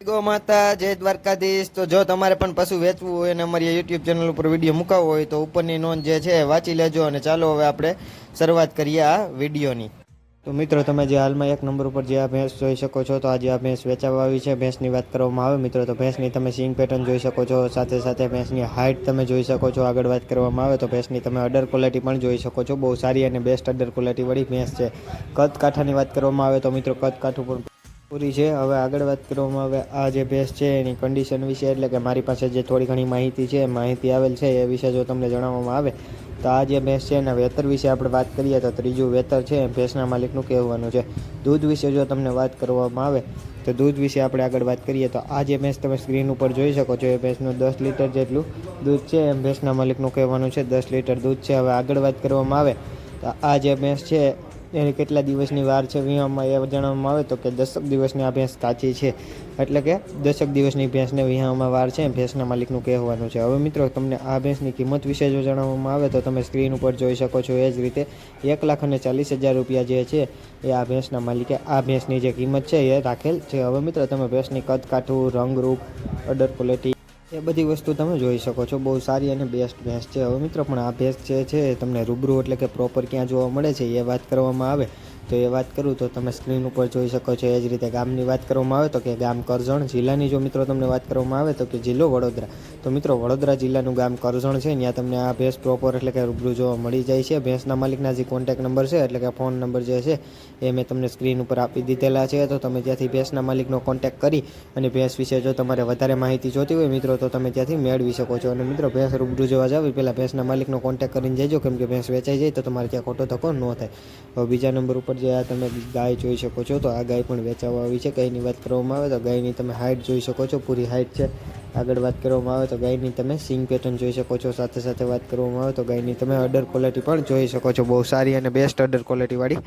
Go માતા, જય દ્વારકાધીશ. તો જો તમારે પણ પશુ વેચવું હોય અને અમારી યુટ્યુબ ચેનલ ઉપર વીડિયો મુકાવવો હોય તો ઉપરની નોંધ જે છે વાંચી લેજો અને ચાલો હવે આપણે શરૂઆત કરીએ આ વિડીયોની તો મિત્રો, તમે જે હાલમાં એક નંબર ઉપર જે આ ભેંસ જોઈ શકો છો, તો આજે આ ભેંસ વેચાવા આવી છે, ભેંસની વાત કરવામાં આવે મિત્રો, તો ભેંસની તમે સિંગ પેટર્ન જોઈ શકો છો, સાથે સાથે ભેંસની હાઇટ તમે જોઈ શકો છો, આગળ વાત કરવામાં આવે તો ભેંસની તમે અડર ક્વોલિટી પણ જોઈ શકો છો, બહુ સારી અને બેસ્ટ અડર ક્વોલિટીવાળી ભેંસ છે. કદ કાઠાની વાત કરવામાં આવે તો મિત્રો, કદ કાઠું પણ પૂરી છે. હવે આગળ વાત કરવામાં આવે, આ જે ભેંસ છે એની કન્ડિશન વિશે, એટલે કે મારી પાસે જે થોડી ઘણી માહિતી છે માહિતી આવેલ છે, એ વિશે જો તમને જણાવવામાં આવે, તો આ જે ભેંસ છે એના વેતર વિશે આપણે વાત કરીએ, તો ત્રીજું વેતર છે, ભેંસના માલિકનું કહેવાનું છે. દૂધ વિશે જો તમને વાત કરવામાં આવે, તો દૂધ વિશે આપણે આગળ વાત કરીએ, તો આ જે ભેંસ તમે સ્ક્રીન ઉપર જોઈ શકો છો, એ ભેંસનું દસ લીટર જેટલું દૂધ છે, એમ ભેંસના માલિકનું કહેવાનું છે, દસ લીટર દૂધ છે. હવે આગળ વાત કરવામાં આવે, તો આ જે ભેંસ છે એની કેટલા દિવસની વાર છે વિહામાં એ જણાવવામાં આવે તો કે દસક દિવસની આ ભેંસ કાચી છે. એટલે કે દસક દિવસની ભેંસને વિહામાં વાર છે ભેંસના માલિકનું કહેવાનું છે. હવે મિત્રો, તમને આ ભેંસની કિંમત વિશે જો જણાવવામાં આવે તો તમે સ્ક્રીન ઉપર જોઈ શકો છો એ જ રીતે એક લાખ અને ચાલીસ હજાર રૂપિયા જે છે એ આ ભેંસના માલિકે આ ભેંસની જે કિંમત છે એ રાખેલ છે. હવે મિત્રો, તમે ભેંસની કદ કાઠું, રંગરૂપ, અડર ક્વોલિટી એ બધી વસ્તુ તમે જોઈ શકો છો. બહુ સારી અને બેસ્ટ ભેંસ છે. હવે મિત્રો, પણ આ ભેંસ જે છે તમને રૂબરૂ એટલે કે પ્રોપર ક્યાં જોવા મળે છે, એ વાત કરવામાં આવે. તો એ વાત કરું તો તમે સ્ક્રીન ઉપર જોઈ શકો છો. એ જ રીતે ગામની વાત કરવામાં આવે તો કે ગામ કરજણ, જિલ્લાની જો મિત્રો તમને વાત કરવામાં આવે તો કે જિલ્લો વડોદરા. તો મિત્રો, વડોદરા જિલ્લાનું ગામ કરજણ છે. ત્યાં તમને આ ભેંસ પ્રોપર એટલે કે રૂબરૂ જોવા મળી જાય છે. ભેંસના માલિકના જે કોન્ટેક નંબર છે, એટલે કે ફોન નંબર જે છે, એ મેં તમને સ્ક્રીન ઉપર આપી દીધેલા છે. તો તમે ત્યાંથી ભેંસના માલિકનો કોન્ટેક કરી અને ભેંસ વિશે જો તમારે વધારે માહિતી જોતી હોય મિત્રો, તો તમે ત્યાંથી મેળવી શકો છો. અને મિત્રો, ભેંસ રૂબરૂ જોવા જાવ પહેલાં ભેંસના માલિકનો કોન્ટેક કરીને જજો. કેમ કે ભેંસ વેચાઈ જાય, તો તમારે ત્યાં ખોટો ધક્કો ન થાય. હવે બીજા નંબર ઉપર જે આ તમે ગાય જોઈ શકો છો, તો આ ગાય પણ વેચાવા આવી છે. ગાયની વાત કરવામાં આવે તો ગાયની તમે હાઇટ જોઈ શકો છો. પૂરી હાઇટ છે. આગળ વાત કરવામાં આવે તો ગાયની તમે સિંગ પેટર્ન જોઈ શકો છો. સાથે સાથે વાત કરવામાં આવે તો ગાયની તમે અડર ક્વોલિટી પણ જોઈ શકો છો. બહુ સારી અને બેસ્ટ અડર ક્વોલિટીવાળી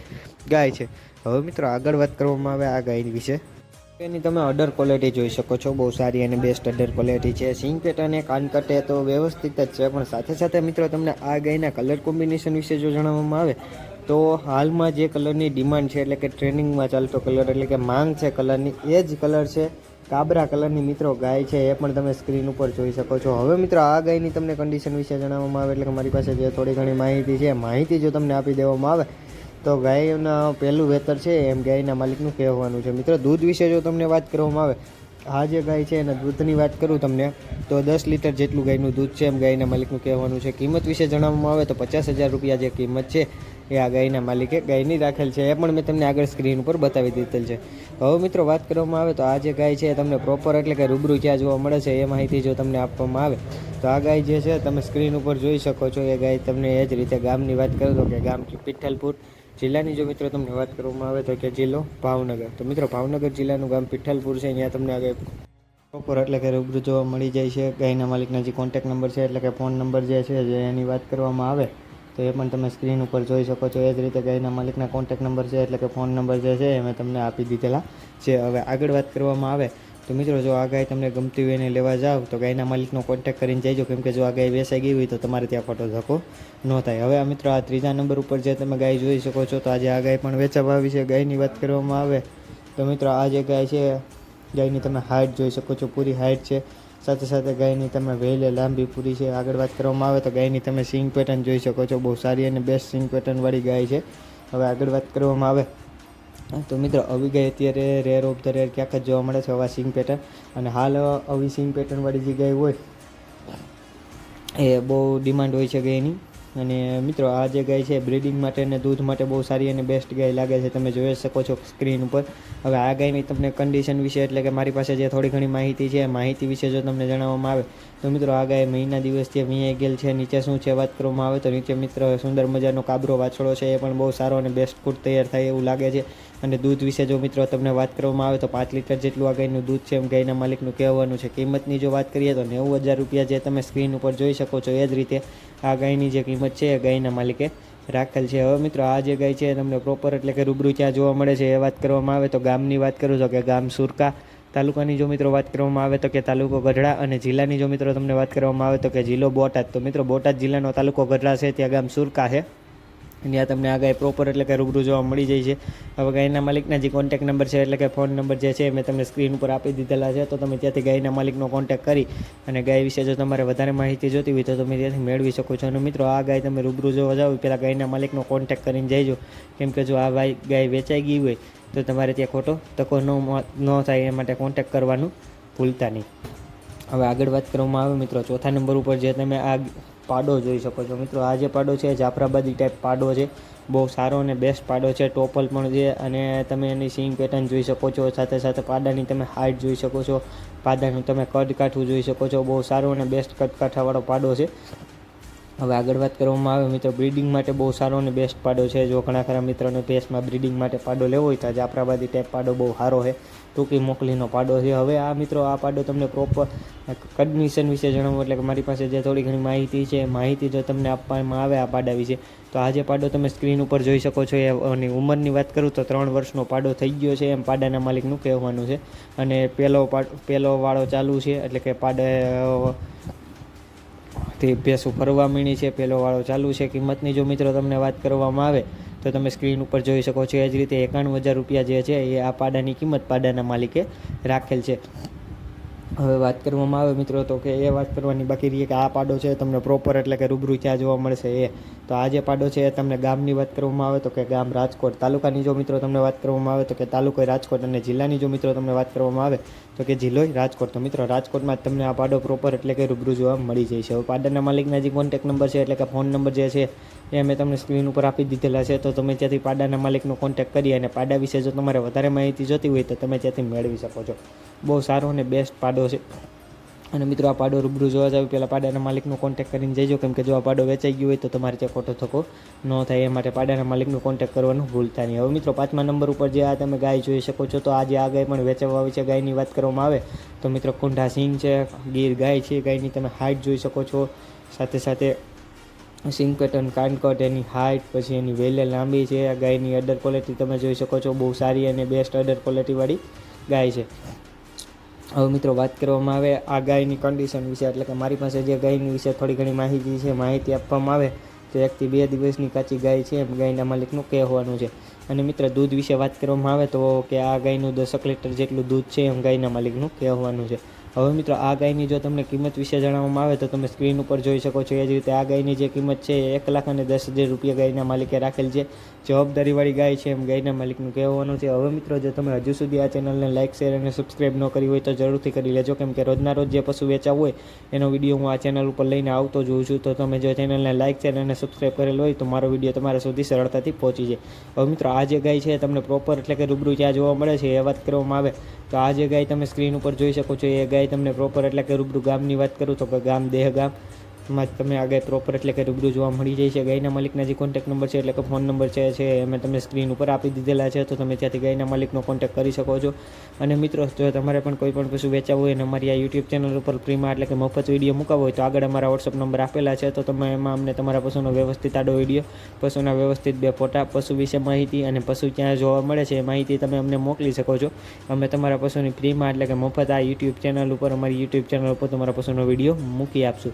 ગાય છે. હવે મિત્રો આગળ વાત કરવામાં આવે આ ગાય વિશે. એની તમે અડર ક્વોલિટી જોઈ શકો છો. બહુ સારી અને બેસ્ટ અડર ક્વોલિટી છે. સિંગ પેટર્ન એ કાનકટે તો વ્યવસ્થિત જ છે. પણ સાથે સાથે મિત્રો તમને આ ગાયના કલર કોમ્બિનેશન વિશે જો જણાવવામાં આવે તો હાલમાં જે કલરની ડિમાન્ડ છે, એટલે કે ટ્રેનિંગમાં ચાલતો કલર એટલે કે માંગ છે કલરની એ જ કલર છે. કાબરા કલરની મિત્રો ગાય છે, એ પણ તમે સ્ક્રીન ઉપર જોઈ શકો છો. હવે મિત્રો, આ ગાયની તમને કન્ડિશન વિશે જણાવવામાં આવે એટલે કે મારી પાસે જે થોડી ઘણી માહિતી છે માહિતી જો તમને આપી દેવામાં આવે, તો ગાયના પહેલું વેતર છે, એમ ગાયના માલિકનું કહેવાનું છે. મિત્રો, દૂધ વિશે જો તમને વાત કરવામાં આવે, આ જે ગાય છે, એના દૂધની વાત કરું તમને, તો દસ લીટર જેટલું ગાયનું દૂધ છે, એમ ગાયના માલિકનું કહેવાનું છે. કિંમત વિશે જણાવવામાં આવે તો પચાસ હજાર રૂપિયા જે કિંમત છે એ આ ગાયના માલિકે ગાયની રાખેલ છે. એ પણ મેં તમને આગળ સ્ક્રીન ઉપર બતાવી દીધેલ છે. હવે મિત્રો વાત કરવામાં આવે તો આ જે ગાય છે એ તમને પ્રોપર એટલે કે રૂબરૂ ક્યાં જોવા મળે છે એ માહિતી જો તમને આપવામાં આવે તો આ ગાય જે છે તમે સ્ક્રીન ઉપર જોઈ શકો છો. એ ગાય તમને એ જ રીતે ગામની વાત કરો તો કે ગામ પિઠ્ઠલપુર. જિલ્લાની જો મિત્રો તમને વાત કરવામાં આવે તો કે જિલ્લો ભાવનગર. તો મિત્રો ભાવનગર જિલ્લાનું ગામ પિઠ્ઠલપુર છે. ત્યાં તમને આગળ પ્રોપર એટલે કે રૂબરૂ જોવા મળી જાય છે. ગાયના માલિકના જે કોન્ટેક નંબર છે એટલે કે ફોન નંબર જે છે જે એની વાત કરવામાં આવે તો એ પણ તમે સ્ક્રીન ઉપર જોઈ શકો છો. એ જ રીતે ગાયના માલિકના કોન્ટેક નંબર છે, એટલે કે ફોન નંબર જે છે, એ મેં તમને આપી દીધેલા. છે હવે આગળ વાત કરવામાં આવે, તો મિત્રો જો આ ગાય તમને ગમતી હોય એને લેવા જાઓ તો ગાયના માલિકનો કોન્ટેક કરીને જઈજો કેમ કે જો આ ગાય વેસાઈ ગઈ હોય, તો તમારે ત્યાં ખોટો ધક્કો ન થાય. હવે આ મિત્રો આ ત્રીજા નંબર ઉપર જે તમે ગાય જોઈ શકો છો, તો આજે આ ગાય પણ વેચાવા આવી છે. ગાયની વાત કરવામાં આવે, તો મિત્રો આ જે ગાય છે, ગાયની તમે હાઇટ જોઈ શકો છો. પૂરી હાઇટ છે. સાથે સાથે ગાયની તમે વહેલે લાંબી પૂરી છે. આગળ વાત કરવામાં આવે તો ગાયની તમે સિંગ પેટર્ન જોઈ શકો છો. બહુ સારી અને બેસ્ટ સિંગ પેટર્નવાળી ગાય છે. હવે આગળ વાત કરવામાં આવે. તો મિત્રો, આવી ગાય અત્યારે રેર ઓફ ધ રેર ક્યાંક જ જોવા મળે છે આવા સિંગ પેટર્ન. અને હાલ આવી સિંગ પેટર્નવાળી જે ગાય હોય, એ બહુ ડિમાન્ડ હોય છે ગાયની. અને મિત્રો, આ જે ગાય છે બ્રિડિંગ માટે અને દૂધ માટે બહુ સારી અને બેસ્ટ ગાય લાગે છે. તમે જોઈ શકો છો સ્ક્રીન ઉપર. હવે આ ગાયની તમને કન્ડિશન વિશે, એટલે કે મારી પાસે જે થોડી ઘણી માહિતી છે માહિતી વિશે જો તમને જણાવવામાં આવે, તો મિત્રો, આ ગાય મહિના દિવસથી વીએ ગેલ છે, નીચે શું છે વાત કરવામાં આવે, તો નીચે મિત્ર સુંદર મજાનો કાબરો વાછળો છે, એ પણ બહુ સારો અને બેસ્ટ ફૂડ તૈયાર થાય એવું લાગે છે. અને દૂધ વિશે જો મિત્રો તમને વાત કરવામાં આવે તો પાંચ લીટર જેટલું આ ગાયનું દૂધ છે એમ ગાયના માલિકનું કહેવાનું છે. કિંમતની જો વાત કરીએ તો નેવું હજાર રૂપિયા જે તમે સ્ક્રીન ઉપર જોઈ શકો છો એ જ રીતે આ ગાયની જે કિંમત છે એ ગાયના માલિકે રાખેલ છે. હવે મિત્રો આ જે ગાય છે તમને પ્રોપર એટલે કે રૂબરૂ ક્યાં જોવા મળે છે એ વાત કરવામાં આવે તો ગામની વાત કરું તો કે ગામ સુરકા તાલુકાની જો મિત્રો વાત કરવામાં આવે તો કે તાલુકો ગઢડા અને જિલ્લાની જો મિત્રો તમને વાત કરવામાં આવે તો કે જિલ્લો બોટાદ. તો મિત્રો બોટાદ જિલ્લાનો તાલુકો ગઢડા છે, ત્યાં ગામ સુરકા છે. તમને આ ગાય પ્રોપર એટલે કે રૂબરૂ જોવા મળી જાય છે. હવે ગાયના માલિકના જે કોન્ટેક્ટ નંબર છે એટલે કે ફોન નંબર જે છે મેં તમને સ્ક્રીન ઉપર આપી દીધેલા છે, તો તમે ત્યાંથી ગાયના માલિકનો કોન્ટેક્ટ કરી અને ગાય વિશે જો તમારે વધારે માહિતી જોતી હોય તો તમે ત્યાંથી મેળવી શકો છો. અને મિત્રો, આ ગાય તમે રૂબરૂ જોવા જાઓ પહેલાં ગાયના માલિકનો કોન્ટેક્ટ કરીને જઈજો કેમ કે જો આ ગાય ગાય વેચાઈ ગઈ હોય, તો તમારે ત્યાં ખોટો તકો ન ન થાય, એ માટે કોન્ટેક્ટ કરવાનું ભૂલતા નહીં. હવે આગળ વાત કરવામાં આવે મિત્રો, ચોથા નંબર ઉપર જે તમે આ પાડો જોઈ શકો છો. મિત્રો, આ જે પાડો છે, જાફરાબાદી ટાઈપ પાડો છે. બહુ સારો અને બેસ્ટ પાડો છે. ટોપલ પણ છે અને તમે એની સીંગ પેટર્ન જોઈ શકો છો. સાથે સાથે પાડાની તમે હાઇટ જોઈ શકો છો. પાડાનું તમે કદ કાઠું જોઈ શકો છો. બહુ સારો અને બેસ્ટ કદકાઠાવાળો પાડો છે. હવે આગળ વાત કરવામાં આવે, મિત્રો બ્રિડિંગ માટે બહુ સારો અને બેસ્ટ પાડો છે. જો ઘણા ખરા મિત્રોને પેસમાં બ્રીડિંગ માટે પાડો લેવો હોય તો જાફરાબાદી ટેપ પાડો બહુ સારો છે. ટૂંકી મોકલીનો પાડો છે. હવે આ મિત્રો, આ પાડો તમને પ્રોપર કન્ડિશન વિશે જણાવું, એટલે કે મારી પાસે જે થોડી ઘણી માહિતી છે માહિતી જો તમને આપવામાં આવે આ પાડા વિશે, તો આ જે પાડો તમે સ્ક્રીન ઉપર જોઈ શકો છો એની ઉંમરની વાત કરું તો ત્રણ વર્ષનો પાડો થઈ ગયો છે, એમ પાડાના માલિકનું કહેવાનું છે. અને પહેલો પાડ પહેલો વાળો ચાલુ છે, એટલે કે પાડા તે ભેંસું ફરવા માંડી છે પહેલો વાળો ચાલુ છે, કિંમતની જો મિત્રો તમને વાત કરવામાં આવે, તો તમે સ્ક્રીન ઉપર જોઈ શકો છો એ જ રીતે એકાણું હજાર રૂપિયા જે છે એ આ પાડાની કિંમત પાડાના માલિકે રાખેલ છે. હવે વાત કરવામાં આવે મિત્રો તો કે એ વાત કરવાની બાકી રહી કે આ પાડો છે તમને પ્રોપર એટલે કે રૂબરૂ ક્યાં જોવા મળશે એ. તો આ જે પાડો છે એ તમને ગામની વાત કરવામાં આવે તો કે ગામ રાજકોટ તાલુકાની જો મિત્રો તમને વાત કરવામાં આવે તો કે તાલુકો રાજકોટ અને જિલ્લાની જો મિત્રો તમને વાત કરવામાં આવે તો કે જિલ્લો રાજકોટ. તો મિત્રો રાજકોટમાં તમને આ પાડો પ્રોપર એટલે કે રૂબરૂ જોવા મળી જાય છે. હવે પાડાના માલિકના જે કોન્ટેક્ટ નંબર છે એટલે કે ફોન નંબર જે છે એ મેં તમને સ્ક્રીન ઉપર આપી દીધેલા છે, તો તમે ત્યાંથી પાડાના માલિકનો કોન્ટેક્ટ કરી અને પાડા વિશે જો તમારે વધારે માહિતી જોતી હોય તો તમે ત્યાંથી મેળવી શકો છો. બહુ સારો અને બેસ્ટ પાડો છે. અને મિત્રો, આ પાડો રૂબરૂ જોવા જાવ પહેલાં પાડાના માલિકનો કોન્ટેક્ટ કરીને જઈજો કેમ કે જો આ પાડો વેચાઈ ગયો હોય તો તમારે ત્યાં ખોટો થકો ન થાય, એ માટે પાડાના માલિકનો કોન્ટેક્ટ કરવાનું ભૂલતા નહીં. હવે મિત્રો, પાંચમા નંબર ઉપર જે આ તમે ગાય જોઈ શકો છો, તો આ જે આ ગાય પણ વેચવા છે, ગાયની વાત કરવામાં આવે, તો મિત્રો, કુંઢા સિંહ છે, ગીર ગાય છે, ગાયની તમે હાઇટ જોઈ શકો છો. સાથે સાથે સિંગ કાનકોટ કાનકટ એની હાઇટ પછી એની વેલે લાંબી છે. આ ગાયની અડર ક્વોલિટી તમે જોઈ શકો છો, બહુ સારી અને બેસ્ટ અડર ક્વોલિટીવાળી ગાય છે. હવે મિત્રો વાત કરવામાં આવે આ ગાયની કન્ડિશન વિશે, એટલે કે મારી પાસે જે ગાયની વિશે થોડી ઘણી માહિતી છે, માહિતી આપવામાં આવે, તો એકથી બે દિવસની કાચી ગાય છે, એમ ગાયના માલિકનું કહેવાનું છે. અને મિત્ર, દૂધ વિશે વાત કરવામાં આવે તો કે આ ગાયનું દસક લીટર જેટલું દૂધ છે, એમ ગાયના માલિકનું કહેવાનું છે. હવે મિત્રો, આ ગાયની જો તમને કિંમત વિશે જણાવવામાં આવે તો તમે સ્ક્રીન ઉપર જોઈ શકો છો. એ જ રીતે આ ગાયની જે કિંમત છે એક લાખ અને દસ હજાર રૂપિયા ગાયના માલિકે રાખેલ છે. જવાબદારીવાળી ગાય છે એમ ગાયના માલિકનું કહેવાનું છે. હવે મિત્રો, જો તમે હજુ સુધી આ ચેનલને લાઇક શેર અને સબસ્ક્રાઈબ ન કરી હોય તો જરૂરથી કરી લેજો. કેમ કે રોજના રોજ જે પશુ વેચાવ હોય, એનો વીડિયો હું આ ચેનલ ઉપર લઈને આવતો જોઉં છું. તો તમે જો ચેનલને લાઇક શેર અને સબસ્ક્રાઈબ કરેલ હોય તો મારો વીડિયો તમારા સુધી સરળતાથી પહોંચી જાય. હવે મિત્રો, આ જે ગાય છે તમને પ્રોપર એટલે કે રૂબરૂ જ્યાં જોવા મળે છે. એ વાત કરવામાં આવે તો આ જે ગાય તમે સ્ક્રીન ઉપર જોઈ શકો છો, એ ગાય તમને પ્રોપર એટલે કે રૂબરૂ ગામની વાત કરું તો કે ગામ દેહ ગામ માં તમે આગળ પ્રોપર એટલે કે રૂબરૂ જોવા મળી જાય છે. ગાયના માલિકના જે કોન્ટેક્ટ નંબર છે એટલે કે ફોન નંબર છે છે અમે તમને સ્ક્રીન ઉપર આપી દીધેલા છે, તો તમે ત્યાંથી ગાયના માલિકનો કોન્ટેક કરી શકો છો. અને મિત્રો, જો તમારે પણ કોઈ પણ પશુ વેચાવું હોય અને અમારી આ યુટ્યુબ ચેનલ ઉપર ફ્રીમાં એટલે કે મફત વીડિયો મૂકાવો હોય, તો આગળ અમારા વોટ્સઅપ નંબર આપેલા છે. તો તમે એમાં અમને તમારા પશુનો વ્યવસ્થિત આડો વીડિયો પશુના વ્યવસ્થિત બે ફોટા, પશુ વિશે માહિતી અને પશુ ક્યાં જોવા મળે છે એ માહિતી તમે અમને મોકલી શકો છો. અમે તમારા પશુની ફ્રીમાં એટલે કે મફત આ યુટ્યુબ ચેનલ ઉપર, અમારી યુટ્યુબ ચેનલ ઉપર તમારા પશુનો વીડિયો મૂકી આપશું.